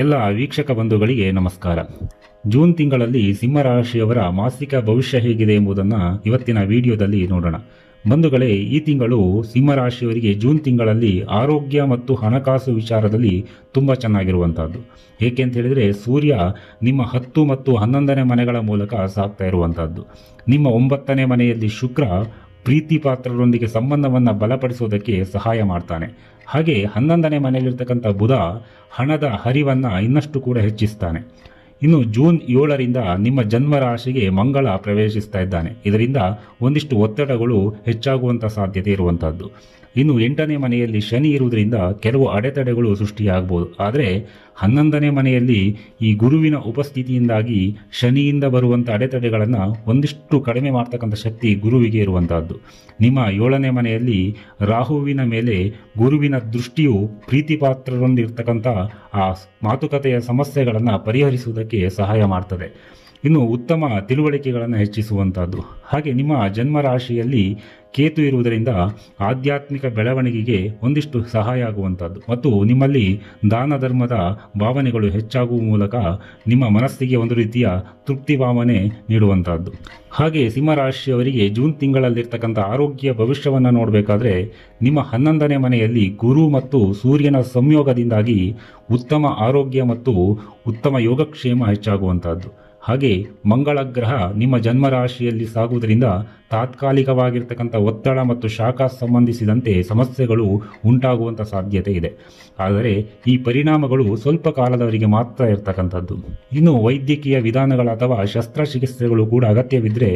ಎಲ್ಲ ವೀಕ್ಷಕ ಬಂಧುಗಳಿಗೆ ನಮಸ್ಕಾರ. ಜೂನ್ ತಿಂಗಳಲ್ಲಿ ಸಿಂಹರಾಶಿಯವರ ಮಾಸಿಕ ಭವಿಷ್ಯ ಹೇಗಿದೆ ಎಂಬುದನ್ನು ಇವತ್ತಿನ ವಿಡಿಯೋದಲ್ಲಿ ನೋಡೋಣ. ಬಂಧುಗಳೇ, ಈ ತಿಂಗಳು ಸಿಂಹರಾಶಿಯವರಿಗೆ ಜೂನ್ ತಿಂಗಳಲ್ಲಿ ಆರೋಗ್ಯ ಮತ್ತು ಹಣಕಾಸು ವಿಚಾರದಲ್ಲಿ ತುಂಬ ಚೆನ್ನಾಗಿರುವಂಥದ್ದು ಏಕೆ ಅಂತ ಹೇಳಿದರೆ, ಸೂರ್ಯ ನಿಮ್ಮ ಹತ್ತು ಮತ್ತು ಹನ್ನೊಂದನೇ ಮನೆಗಳ ಮೂಲಕ ಸಾಕ್ತಾ ಇರುವಂಥದ್ದು ನಿಮ್ಮ ಒಂಬತ್ತನೇ ಮನೆಯಲ್ಲಿ ಶುಕ್ರ ಪ್ರೀತಿ ಪಾತ್ರರೊಂದಿಗೆ ಸಂಬಂಧವನ್ನು ಬಲಪಡಿಸೋದಕ್ಕೆ ಸಹಾಯ ಮಾಡ್ತಾನೆ. ಹಾಗೆ ಹನ್ನೊಂದನೇ ಮನೆಯಲ್ಲಿರ್ತಕ್ಕಂಥ ಬುಧ ಹಣದ ಹರಿವನ್ನು ಇನ್ನಷ್ಟು ಕೂಡ ಹೆಚ್ಚಿಸ್ತಾನೆ. ಇನ್ನು ಜೂನ್ ಏಳರಿಂದ ನಿಮ್ಮ ಜನ್ಮ ರಾಶಿಗೆ ಮಂಗಳ ಪ್ರವೇಶಿಸ್ತಾ ಇದ್ದಾನೆ. ಇದರಿಂದ ಒಂದಿಷ್ಟು ಒತ್ತಡಗಳು ಹೆಚ್ಚಾಗುವಂಥ ಸಾಧ್ಯತೆ ಇರುವಂತಹದ್ದು. ಇನ್ನು ಎಂಟನೇ ಮನೆಯಲ್ಲಿ ಶನಿ ಇರುವುದರಿಂದ ಕೆಲವು ಅಡೆತಡೆಗಳು ಸೃಷ್ಟಿಯಾಗಬಹುದು. ಆದರೆ ಹನ್ನೊಂದನೇ ಮನೆಯಲ್ಲಿ ಈ ಗುರುವಿನ ಉಪಸ್ಥಿತಿಯಿಂದಾಗಿ ಶನಿಯಿಂದ ಬರುವಂಥ ಅಡೆತಡೆಗಳನ್ನು ಒಂದಿಷ್ಟು ಕಡಿಮೆ ಮಾಡ್ತಕ್ಕಂಥ ಶಕ್ತಿ ಗುರುವಿಗೆ ಇರುವಂತಹದ್ದು. ನಿಮ್ಮ ಏಳನೇ ಮನೆಯಲ್ಲಿ ರಾಹುವಿನ ಮೇಲೆ ಗುರುವಿನ ದೃಷ್ಟಿಯು ಪ್ರೀತಿಪಾತ್ರರೊಂದಿರ್ತಕ್ಕಂಥ ಆ ಮಾತುಕತೆಯ ಸಮಸ್ಯೆಗಳನ್ನು ಪರಿಹರಿಸುವುದಕ್ಕೆ ಸಹಾಯ ಮಾಡ್ತದೆ. ಇನ್ನು ಉತ್ತಮ ತಿಳುವಳಿಕೆಗಳನ್ನು ಹೆಚ್ಚಿಸುವಂಥದ್ದು ಹಾಗೆ ನಿಮ್ಮ ಜನ್ಮ ರಾಶಿಯಲ್ಲಿ ಕೇತು ಇರುವುದರಿಂದ ಆಧ್ಯಾತ್ಮಿಕ ಬೆಳವಣಿಗೆಗೆ ಒಂದಿಷ್ಟು ಸಹಾಯ ಆಗುವಂಥದ್ದು ಮತ್ತು ನಿಮ್ಮಲ್ಲಿ ದಾನ ಧರ್ಮದ ಭಾವನೆಗಳು ಹೆಚ್ಚಾಗುವ ಮೂಲಕ ನಿಮ್ಮ ಮನಸ್ಸಿಗೆ ಒಂದು ರೀತಿಯ ತೃಪ್ತಿ ಭಾವನೆ ನೀಡುವಂಥದ್ದು ಹಾಗೆ ಸಿಂಹರಾಶಿಯವರಿಗೆ ಜೂನ್ ತಿಂಗಳಲ್ಲಿರ್ತಕ್ಕಂಥ ಆರೋಗ್ಯ ಭವಿಷ್ಯವನ್ನು ನೋಡಬೇಕಾದ್ರೆ ನಿಮ್ಮ ಹನ್ನೊಂದನೇ ಮನೆಯಲ್ಲಿ ಗುರು ಮತ್ತು ಸೂರ್ಯನ ಸಂಯೋಗದಿಂದಾಗಿ ಉತ್ತಮ ಆರೋಗ್ಯ ಮತ್ತು ಉತ್ತಮ ಯೋಗಕ್ಷೇಮ ಹೆಚ್ಚಾಗುವಂಥದ್ದು ಹಾಗೆ ಮಂಗಳ ಗ್ರಹ ನಿಮ್ಮ ಜನ್ಮರಾಶಿಯಲ್ಲಿ ಸಾಗುವುದರಿಂದ ತಾತ್ಕಾಲಿಕವಾಗಿರ್ತಕ್ಕಂಥ ಒತ್ತಡ ಮತ್ತು ಶಾಖ ಸಂಬಂಧಿಸಿದಂತೆ ಸಮಸ್ಯೆಗಳು ಉಂಟಾಗುವಂಥ ಸಾಧ್ಯತೆ ಇದೆ. ಆದರೆ ಈ ಪರಿಣಾಮಗಳು ಸ್ವಲ್ಪ ಕಾಲದವರೆಗೆ ಮಾತ್ರ ಇರ್ತಕ್ಕಂಥದ್ದು. ಇನ್ನು ವೈದ್ಯಕೀಯ ವಿಧಾನಗಳ ಅಥವಾ ಶಸ್ತ್ರಚಿಕಿತ್ಸೆಗಳು ಕೂಡ ಅಗತ್ಯವಿದ್ದರೆ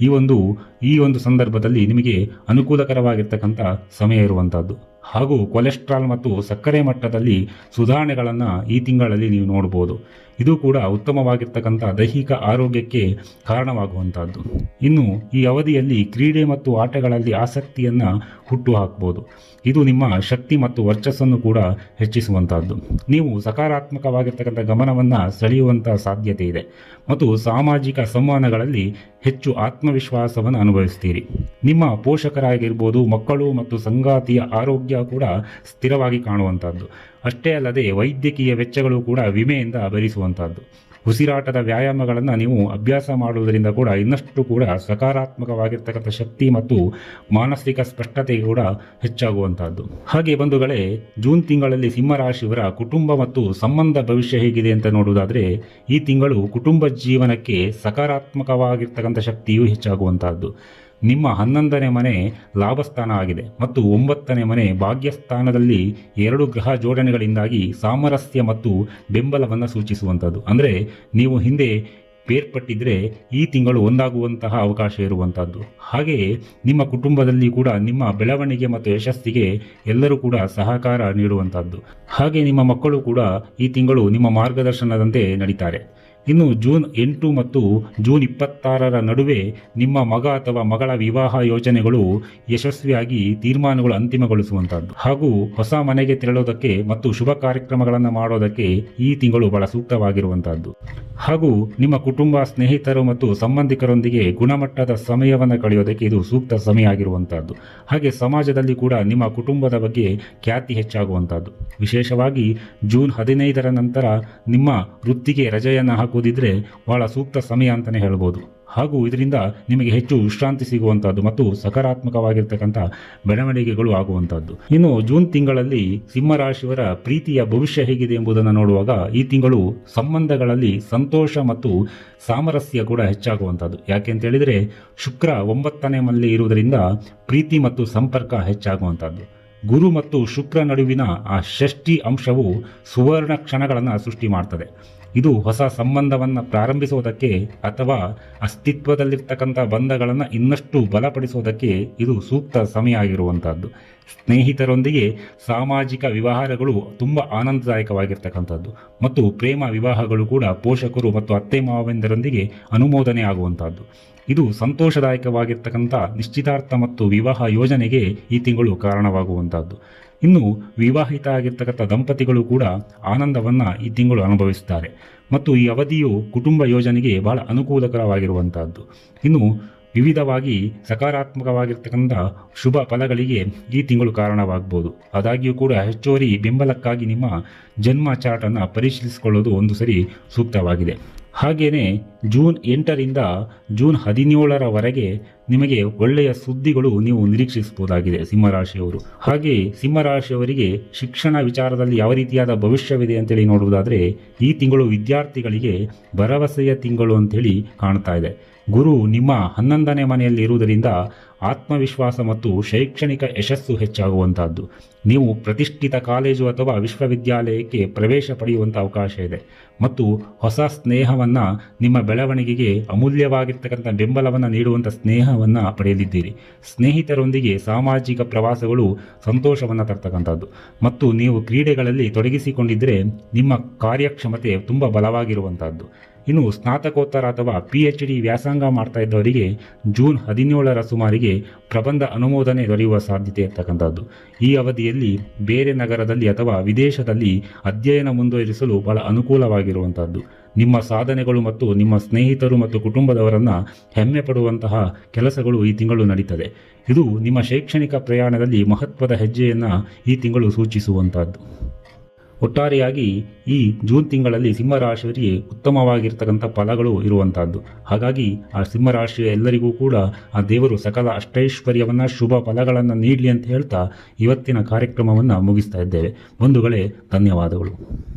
ಈ ಒಂದು ಈ ಒಂದು ಸಂದರ್ಭದಲ್ಲಿ ನಿಮಗೆ ಅನುಕೂಲಕರವಾಗಿರ್ತಕ್ಕಂಥ ಸಮಯ ಇರುವಂಥದ್ದು. ಹಾಗೂ ಕೊಲೆಸ್ಟ್ರಾಲ್ ಮತ್ತು ಸಕ್ಕರೆ ಮಟ್ಟದಲ್ಲಿ ಸುಧಾರಣೆಗಳನ್ನು ಈ ತಿಂಗಳಲ್ಲಿ ನೀವು ನೋಡ್ಬೋದು. ಇದು ಕೂಡ ಉತ್ತಮವಾಗಿರ್ತಕ್ಕಂಥ ದೈಹಿಕ ಆರೋಗ್ಯಕ್ಕೆ ಕಾರಣವಾಗುವಂಥದ್ದು. ಇನ್ನು ಈ ಅವಧಿಯಲ್ಲಿ ಕ್ರೀಡೆ ಮತ್ತು ಆಟಗಳಲ್ಲಿ ಆಸಕ್ತಿಯನ್ನು ಹುಟ್ಟು ಹಾಕ್ಬೋದು. ಇದು ನಿಮ್ಮ ಶಕ್ತಿ ಮತ್ತು ವರ್ಚಸ್ಸನ್ನು ಕೂಡ ಹೆಚ್ಚಿಸುವಂಥದ್ದು. ನೀವು ಸಕಾರಾತ್ಮಕವಾಗಿರ್ತಕ್ಕಂಥ ಗಮನವನ್ನು ಸೆಳೆಯುವಂಥ ಸಾಧ್ಯತೆ ಇದೆ. ಮತ್ತು ಸಾಮಾಜಿಕ ಸಂವಹನಗಳಲ್ಲಿ ಹೆಚ್ಚು ಆತ್ಮವಿಶ್ವಾಸವನ್ನು ಅನುಭವಿಸ್ತೀರಿ. ನಿಮ್ಮ ಪೋಷಕರಾಗಿರ್ಬೋದು ಮಕ್ಕಳು ಮತ್ತು ಸಂಗಾತಿಯ ಆರೋಗ್ಯ ಕೂಡ ಸ್ಥಿರವಾಗಿ ಕಾಣುವಂಥದ್ದು. ಅಷ್ಟೇ ಅಲ್ಲದೆ ವೈದ್ಯಕೀಯ ವೆಚ್ಚಗಳು ಕೂಡ ವಿಮೆಯಿಂದ ಭರಿಸುವಂಥದ್ದು. ಉಸಿರಾಟದ ವ್ಯಾಯಾಮಗಳನ್ನು ನೀವು ಅಭ್ಯಾಸ ಮಾಡುವುದರಿಂದ ಕೂಡ ಇನ್ನಷ್ಟು ಕೂಡ ಸಕಾರಾತ್ಮಕವಾಗಿರ್ತಕ್ಕಂಥ ಶಕ್ತಿ ಮತ್ತು ಮಾನಸಿಕ ಸ್ಪಷ್ಟತೆ ಕೂಡ ಹೆಚ್ಚಾಗುವಂಥದ್ದು. ಹಾಗೆ ಬಂಧುಗಳೇ, ಜೂನ್ ತಿಂಗಳಲ್ಲಿ ಸಿಂಹರಾಶಿಯವರ ಕುಟುಂಬ ಮತ್ತು ಸಂಬಂಧ ಭವಿಷ್ಯ ಹೇಗಿದೆ ಅಂತ ನೋಡುವುದಾದರೆ, ಈ ತಿಂಗಳು ಕುಟುಂಬ ಜೀವನಕ್ಕೆ ಸಕಾರಾತ್ಮಕವಾಗಿರ್ತಕ್ಕಂಥ ಶಕ್ತಿಯು ಹೆಚ್ಚಾಗುವಂತಹದ್ದು ನಿಮ್ಮ ಹನ್ನೊಂದನೇ ಮನೆ ಲಾಭಸ್ಥಾನ ಆಗಿದೆ ಮತ್ತು ಒಂಬತ್ತನೇ ಮನೆ ಭಾಗ್ಯಸ್ಥಾನದಲ್ಲಿ ಎರಡು ಗ್ರಹ ಜೋಡಣೆಗಳಿಂದಾಗಿ ಸಾಮರಸ್ಯ ಮತ್ತು ಬೆಂಬಲವನ್ನು ಸೂಚಿಸುವಂಥದ್ದು. ಅಂದರೆ ನೀವು ಹಿಂದೆ ಬೇರ್ಪಟ್ಟಿದ್ರೆ ಈ ತಿಂಗಳು ಒಂದಾಗುವಂತಹ ಅವಕಾಶ ಇರುವಂಥದ್ದು. ಹಾಗೆಯೇ ನಿಮ್ಮ ಕುಟುಂಬದಲ್ಲಿ ಕೂಡ ನಿಮ್ಮ ಬೆಳವಣಿಗೆ ಮತ್ತು ಯಶಸ್ಸಿಗೆ ಎಲ್ಲರೂ ಕೂಡ ಸಹಕಾರ ನೀಡುವಂಥದ್ದು. ಹಾಗೆ ನಿಮ್ಮ ಮಕ್ಕಳು ಕೂಡ ಈ ತಿಂಗಳು ನಿಮ್ಮ ಮಾರ್ಗದರ್ಶನದಂತೆ ನಡೀತಾರೆ. ಇನ್ನು ಜೂನ್ ಎಂಟು ಮತ್ತು ಜೂನ್ ಇಪ್ಪತ್ತಾರರ ನಡುವೆ ನಿಮ್ಮ ಮಗ ಅಥವಾ ಮಗಳ ವಿವಾಹ ಯೋಜನೆಗಳು ಯಶಸ್ವಿಯಾಗಿ ತೀರ್ಮಾನಗಳು ಅಂತಿಮಗೊಳಿಸುವಂತಹದ್ದು. ಹಾಗೂ ಹೊಸ ಮನೆಗೆ ತೆರಳೋದಕ್ಕೆ ಮತ್ತು ಶುಭ ಕಾರ್ಯಕ್ರಮಗಳನ್ನು ಮಾಡೋದಕ್ಕೆ ಈ ತಿಂಗಳು ಬಹಳ ಸೂಕ್ತವಾಗಿರುವಂತಹದ್ದು. ಹಾಗೂ ನಿಮ್ಮ ಕುಟುಂಬ ಸ್ನೇಹಿತರು ಮತ್ತು ಸಂಬಂಧಿಕರೊಂದಿಗೆ ಗುಣಮಟ್ಟದ ಸಮಯವನ್ನು ಕಳೆಯೋದಕ್ಕೆ ಇದು ಸೂಕ್ತ ಸಮಯ ಆಗಿರುವಂಥದ್ದು ಹಾಗೆ ಸಮಾಜದಲ್ಲಿ ಕೂಡ ನಿಮ್ಮ ಕುಟುಂಬದ ಬಗ್ಗೆ ಖ್ಯಾತಿ ಹೆಚ್ಚಾಗುವಂಥದ್ದು ವಿಶೇಷವಾಗಿ ಜೂನ್ ಹದಿನೈದರ ನಂತರ ನಿಮ್ಮ ವೃತ್ತಿಗೆ ರಜೆಯನ್ನು ಹಾಕುವುದಿದ್ರೆ ಬಹಳ ಸೂಕ್ತ ಸಮಯ ಅಂತಲೇ ಹೇಳ್ಬೋದು. ಹಾಗೂ ಇದರಿಂದ ನಿಮಗೆ ಹೆಚ್ಚು ವಿಶ್ರಾಂತಿ ಸಿಗುವಂಥದ್ದು ಮತ್ತು ಸಕಾರಾತ್ಮಕವಾಗಿರ್ತಕ್ಕಂಥ ಬೆಳವಣಿಗೆಗಳು ಆಗುವಂಥದ್ದು ಇನ್ನು ಜೂನ್ ತಿಂಗಳಲ್ಲಿ ಸಿಂಹರಾಶಿಯವರ ಪ್ರೀತಿಯ ಭವಿಷ್ಯ ಹೇಗಿದೆ ಎಂಬುದನ್ನು ನೋಡುವಾಗ ಈ ತಿಂಗಳು ಸಂಬಂಧಗಳಲ್ಲಿ ಸಂತೋಷ ಮತ್ತು ಸಾಮರಸ್ಯ ಕೂಡ ಹೆಚ್ಚಾಗುವಂಥದ್ದು ಯಾಕೆ ಅಂತ ಹೇಳಿದರೆ ಶುಕ್ರ ಒಂಬತ್ತನೇ ಮಲ್ಲಿ ಇರುವುದರಿಂದ ಪ್ರೀತಿ ಮತ್ತು ಸಂಪರ್ಕ ಹೆಚ್ಚಾಗುವಂಥದ್ದು ಗುರು ಮತ್ತು ಶುಕ್ರ ನಡುವಿನ ಆ ಷಷ್ಠಿ ಅಂಶವು ಸುವರ್ಣ ಕ್ಷಣಗಳನ್ನು ಸೃಷ್ಟಿ ಮಾಡ್ತದೆ. ಇದು ಹೊಸ ಸಂಬಂಧವನ್ನು ಪ್ರಾರಂಭಿಸುವುದಕ್ಕೆ ಅಥವಾ ಅಸ್ತಿತ್ವದಲ್ಲಿರ್ತಕ್ಕಂಥ ಬಂಧಗಳನ್ನು ಇನ್ನಷ್ಟು ಬಲಪಡಿಸುವುದಕ್ಕೆ ಇದು ಸೂಕ್ತ ಸಮಯ ಆಗಿರುವಂಥದ್ದು. ಸ್ನೇಹಿತರೊಂದಿಗೆ ಸಾಮಾಜಿಕ ವ್ಯವಹಾರಗಳು ತುಂಬ ಆನಂದದಾಯಕವಾಗಿರ್ತಕ್ಕಂಥದ್ದು. ಮತ್ತು ಪ್ರೇಮ ವಿವಾಹಗಳು ಕೂಡ ಪೋಷಕರು ಮತ್ತು ಅತ್ತೆ ಮಾವಂದರೊಂದಿಗೆ ಅನುಮೋದನೆ ಆಗುವಂಥದ್ದು. ಇದು ಸಂತೋಷದಾಯಕವಾಗಿರ್ತಕ್ಕಂಥ ನಿಶ್ಚಿತಾರ್ಥ ಮತ್ತು ವಿವಾಹ ಯೋಜನೆಗೆ ಈ ತಿಂಗಳು ಕಾರಣವಾಗುವಂಥದ್ದು. ಇನ್ನು ವಿವಾಹಿತ ಆಗಿರ್ತಕ್ಕಂಥ ದಂಪತಿಗಳು ಕೂಡ ಆನಂದವನ್ನು ಈ ತಿಂಗಳು ಅನುಭವಿಸುತ್ತಾರೆ. ಮತ್ತು ಈ ಅವಧಿಯು ಕುಟುಂಬ ಯೋಜನೆಗೆ ಬಹಳ ಅನುಕೂಲಕರವಾಗಿರುವಂತಹದ್ದು. ಇನ್ನು ವಿವಿಧವಾಗಿ ಸಕಾರಾತ್ಮಕವಾಗಿರ್ತಕ್ಕಂಥ ಶುಭ ಫಲಗಳಿಗೆ ಈ ತಿಂಗಳು ಕಾರಣವಾಗಬಹುದು ಆದಾಗ್ಯೂ ಕೂಡ ಹೆಚ್ಚುವರಿ ಬೆಂಬಲಕ್ಕಾಗಿ ನಿಮ್ಮ ಜನ್ಮ ಚಾರ್ಟನ್ನು ಪರಿಶೀಲಿಸಿಕೊಳ್ಳೋದು ಒಂದು ಸರಿ ಸೂಕ್ತವಾಗಿದೆ. ಹಾಗೆಯೇ ಜೂನ್ ಎಂಟರಿಂದ ಜೂನ್ ಹದಿನೇಳರವರೆಗೆ ನಿಮಗೆ ಒಳ್ಳೆಯ ಸುದ್ದಿಗಳು ನೀವು ನಿರೀಕ್ಷಿಸಬಹುದಾಗಿದೆ ಸಿಂಹರಾಶಿಯವರು. ಹಾಗೆ ಸಿಂಹರಾಶಿಯವರಿಗೆ ಶಿಕ್ಷಣ ವಿಚಾರದಲ್ಲಿ ಯಾವ ರೀತಿಯಾದ ಭವಿಷ್ಯವಿದೆ ಅಂತೇಳಿ ನೋಡುವುದಾದರೆ ಈ ತಿಂಗಳು ವಿದ್ಯಾರ್ಥಿಗಳಿಗೆ ಭರವಸೆಯ ತಿಂಗಳು ಅಂತೇಳಿ ಕಾಣ್ತಾ ಇದೆ. ಗುರು ನಿಮ್ಮ ಹನ್ನೊಂದನೇ ಮನೆಯಲ್ಲಿ ಇರುವುದರಿಂದ ಆತ್ಮವಿಶ್ವಾಸ ಮತ್ತು ಶೈಕ್ಷಣಿಕ ಯಶಸ್ಸು ಹೆಚ್ಚಾಗುವಂತಹದ್ದು. ನೀವು ಪ್ರತಿಷ್ಠಿತ ಕಾಲೇಜು ಅಥವಾ ವಿಶ್ವವಿದ್ಯಾಲಯಕ್ಕೆ ಪ್ರವೇಶ ಪಡೆಯುವಂಥ ಅವಕಾಶ ಇದೆ. ಮತ್ತು ಹೊಸ ಸ್ನೇಹವನ್ನು ನಿಮ್ಮ ಬೆಳವಣಿಗೆಗೆ ಅಮೂಲ್ಯವಾಗಿರ್ತಕ್ಕಂಥ ಬೆಂಬಲವನ್ನು ನೀಡುವಂಥ ಸ್ನೇಹವನ್ನು ಪಡೆಯಲಿದ್ದೀರಿ. ಸ್ನೇಹಿತರೊಂದಿಗೆ ಸಾಮಾಜಿಕ ಪ್ರವಾಸಗಳು ಸಂತೋಷವನ್ನು ತರ್ತಕ್ಕಂಥದ್ದು. ಮತ್ತು ನೀವು ಕ್ರೀಡೆಗಳಲ್ಲಿ ತೊಡಗಿಸಿಕೊಂಡಿದ್ದರೆ ನಿಮ್ಮ ಕಾರ್ಯಕ್ಷಮತೆ ತುಂಬ ಬಲವಾಗಿರುವಂತಹದ್ದು. ಇನ್ನು ಸ್ನಾತಕೋತ್ತರ ಅಥವಾ ಪಿ ಎಚ್ ಡಿ ವ್ಯಾಸಂಗ ಮಾಡ್ತಾ ಇದ್ದವರಿಗೆ ಜೂನ್ ಹದಿನೇಳರ ಸುಮಾರಿಗೆ ಪ್ರಬಂಧ ಅನುಮೋದನೆ ದೊರೆಯುವ ಸಾಧ್ಯತೆ ಇರ್ತಕ್ಕಂಥದ್ದು. ಈ ಅವಧಿಯಲ್ಲಿ ಬೇರೆ ನಗರದಲ್ಲಿ ಅಥವಾ ವಿದೇಶದಲ್ಲಿ ಅಧ್ಯಯನ ಮುಂದುವರಿಸಲು ಬಹಳ ಅನುಕೂಲವಾಗಿರುವಂಥದ್ದು. ನಿಮ್ಮ ಸಾಧನೆಗಳು ಮತ್ತು ನಿಮ್ಮ ಸ್ನೇಹಿತರು ಮತ್ತು ಕುಟುಂಬದವರನ್ನು ಹೆಮ್ಮೆ ಪಡುವಂತಹ ಕೆಲಸಗಳು ಈ ತಿಂಗಳು ನಡೀತದೆ. ಇದು ನಿಮ್ಮ ಶೈಕ್ಷಣಿಕ ಪ್ರಯಾಣದಲ್ಲಿ ಮಹತ್ವದ ಹೆಜ್ಜೆಯನ್ನು ಈ ತಿಂಗಳು ಸೂಚಿಸುವಂತಹದ್ದು ಒಟ್ಟಾರೆಯಾಗಿ ಈ ಜೂನ್ ತಿಂಗಳಲ್ಲಿ ಸಿಂಹರಾಶಿಯವರಿಗೆ ಉತ್ತಮವಾಗಿರ್ತಕ್ಕಂಥ ಫಲಗಳು ಇರುವಂತಹದ್ದು ಹಾಗಾಗಿ ಆ ಸಿಂಹರಾಶಿಯ ಎಲ್ಲರಿಗೂ ಕೂಡ ಆ ದೇವರು ಸಕಲ ಅಷ್ಟೈಶ್ವರ್ಯವನ್ನು, ಶುಭ ಫಲಗಳನ್ನು ನೀಡಲಿ ಅಂತ ಹೇಳ್ತಾ ಇವತ್ತಿನ ಕಾರ್ಯಕ್ರಮವನ್ನು ಮುಗಿಸ್ತಾ ಇದ್ದೇವೆ. ಬಂಧುಗಳೇ, ಧನ್ಯವಾದಗಳು.